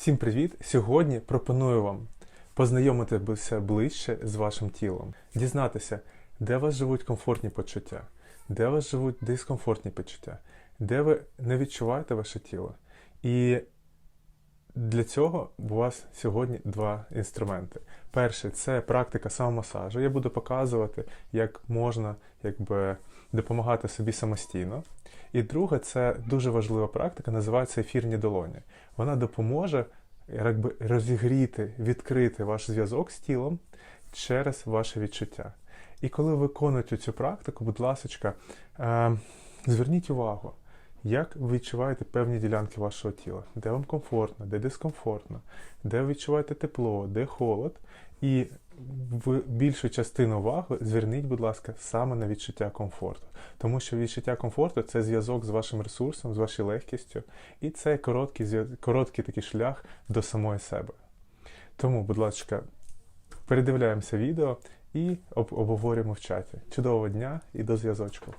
Всім привіт! Сьогодні пропоную вам познайомитися ближче з вашим тілом, дізнатися, де вас живуть комфортні почуття, де вас живуть дискомфортні почуття, де ви не відчуваєте ваше тіло. І для цього у вас сьогодні два інструменти. Перший це практика самомасажу. Я буду показувати, як можна якби, допомагати собі самостійно. І друге, це дуже важлива практика, називається ефірні долоні. Вона допоможе якби, розігріти, відкрити ваш зв'язок з тілом через ваше відчуття. І коли ви виконуєте цю практику, будь ласка, е, зверніть увагу, як ви відчуваєте певні ділянки вашого тіла, де вам комфортно, де дискомфортно, де ви відчуваєте тепло, де холод. І в більшу частину уваги зверніть, будь ласка, саме на відчуття комфорту. Тому що відчуття комфорту це зв'язок з вашим ресурсом, з вашою легкістю, і це короткий, короткий такий шлях до самої себе. Тому, будь ласка, передивляємося відео і об- обговорюємо в чаті. Чудового дня і до зв'язочку!